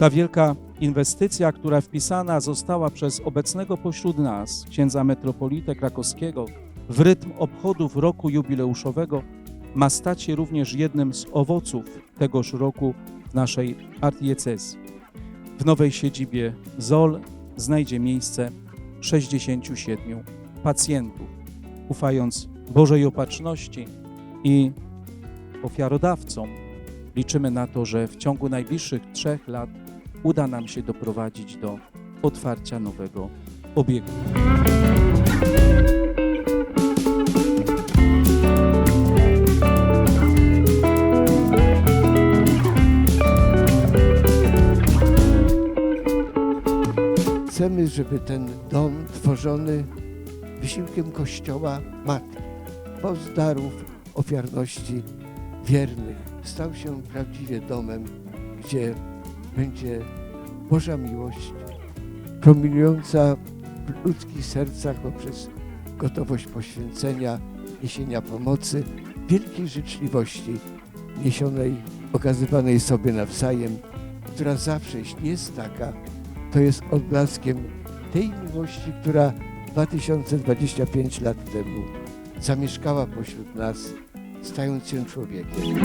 Ta wielka inwestycja, która wpisana została przez obecnego pośród nas, księdza metropolitę krakowskiego, w rytm obchodów roku jubileuszowego, ma stać się również jednym z owoców tegoż roku w naszej archidiecezji. W nowej siedzibie ZOL znajdzie miejsce 67 pacjentów. Ufając Bożej Opatrzności i ofiarodawcom, liczymy na to, że w ciągu najbliższych trzech lat uda nam się doprowadzić do otwarcia nowego obiegu. Chcemy, żeby ten dom tworzony wysiłkiem Kościoła Matki, z darów ofiarności wiernych, stał się prawdziwie domem, gdzie będzie Boża miłość promieniująca w ludzkich sercach poprzez gotowość poświęcenia, niesienia pomocy, wielkiej życzliwości niesionej, okazywanej sobie nawzajem, która zawsze, jeśli jest taka, to jest odblaskiem tej miłości, która 2025 lat temu zamieszkała pośród nas, stając się człowiekiem.